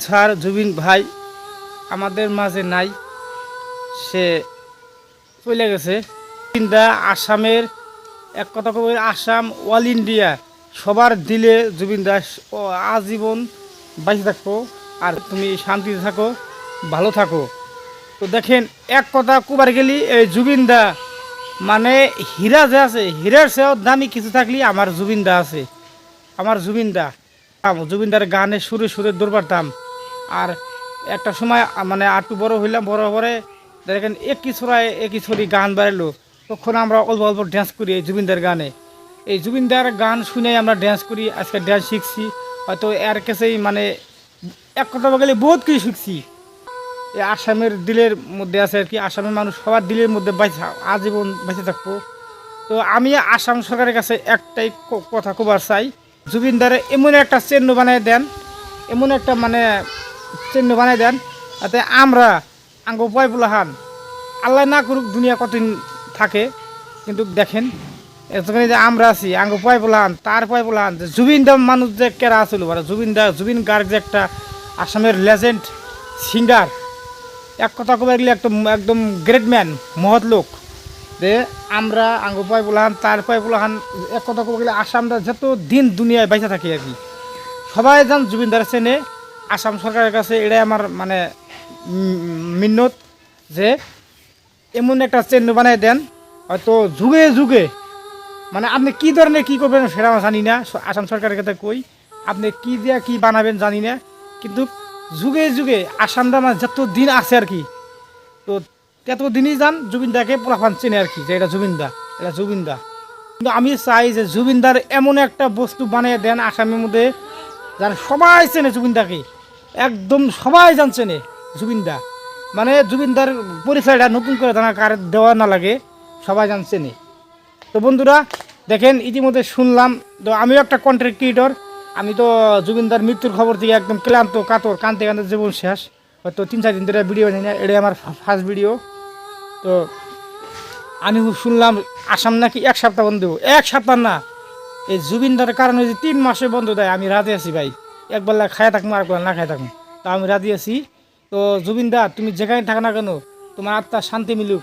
Sir Zubeen ভাই আমাদের মাঝে নাই। সে চলে গেছে। জুবিনদা আসামের, এক কথা কবে, আসাম, অল ইন্ডিয়া, সবার দিলে জুবিন দাস ও আজীবন বাইসে থাকব আর তুমি শান্তিতে থাকো, ভালো থাকো। তো দেখেন, এক কথা কুবার গেলি, এই জুবিন দা মানে হীরা যে আছে, হীরার চেয়েও দামি কিছু থাকলে আমার জুবিন দা আছে। আমার জুবিন দা। জুবিন দার গানে সুরে সুরে দৌড় পারতাম আর একটা সময় মানে আটটু বড় হইলাম, বড় পরে দেখেন একই ছড়ায় একই ছড়ি গান বেরোলো তখন আমরা অল্প অল্প ড্যান্স করি এই জুবিনদার গানে। এই জুবিনদার গান শুনে আমরা ড্যান্স করি, আজকে ড্যান্স শিখছি। হয়তো এর কাছেই মানে এক কথা গেলে বহুত কিছু শিখছি। এই আসামের দিলের মধ্যে আছে আর কি, আসামের মানুষ সবার দিলের মধ্যে বাইসা আজীবন বেঁচে থাকব। তো আমি আসাম সরকারের কাছে একটাই কথা কবার চাই, জুবিনদারে এমন একটা চিহ্ন বানিয়ে দেন, এমন একটা মানে চিহ্ন বানিয়ে দেন, যাতে আমরা আঙ্গ পয়পুলাহান আল্লাহ না করুক দুনিয়া কতদিন থাকে, কিন্তু দেখেন, এতখানি যে আমরা আছি, আঙ্গ পয়পুলাহান তার পয়পুলাহান যে জুবিন দা মানুষ যে কেরা আসলো মানে জুবিন দা জুবিন গার্গ যে একটা আসামের লেজেন্ড সিঙ্গার এক কথা কবে গেলে একদম একদম গ্রেট ম্যান মহৎ লোক। যে আমরা আঙ্গ পাই বলাহান তার পাই বলাহান এক কথা কবে গেলে আসামটা যত দিন দুনিয়ায় বাইসা থাকি আর কি। সবাই যান জুবিনদার চেনে আসাম সরকারের কাছে এটাই আমার মানে মিন্নত যে এমন একটা চিহ্ন বানাই দেন, হয়তো যুগে যুগে। মানে আপনি কি ধরনের কি করবেন সেটা জানি না আসাম সরকারের কাছে কই। আপনি কি দিয়া কি বানাবেন জানি না। কিন্তু যুগে যুগে আসামটা মানে যত দিন আছে আর কি, তো তত দিনই যান জুবিনদাকে পোলাফান চেনে আর কি, যে এটা জুবিনদা এটা জুবিনদা। কিন্তু আমি চাই যে জুবিনদার এমন একটা বস্তু বানিয়ে দেন আসামের মধ্যে যার সবাই চেনে জুবিনদাকে। একদম সবাই জান চেনে জুবিনদা। মানে জুবিনদার পরিচয়টা নতুন করে জানা কার দেওয়া না লাগে, সবাই জান চেনে তো বন্ধুরা, দেখেন, ইতিমধ্যে শুনলাম, তো আমিও একটা কন্টেন্ট ক্রিয়েটর আমি তো জুবিনদার মৃত্যুর খবর থেকে একদম ক্লান্ত, কাতর কানতে কানতে জীবন শেষ। হয়তো তিন চার দিন ধরে ভিডিও বানাই না এটাই আমার ফার্স্ট ভিডিও তো আমি শুনলাম, আসাম নাকি এক সপ্তাহ বন্ধ এক সপ্তাহ না। এই জুবিনদার কারণে যে তিন মাসে বন্ধ দেয়, আমি রাতে আছি ভাই। একবার খায় থাকব আর একবার না খায় থাকব তা আমি রাজি আছি। তো জুবিন দা, তুমি যেখানে থাক না কেন, তোমার আত্মার শান্তি মিলুক।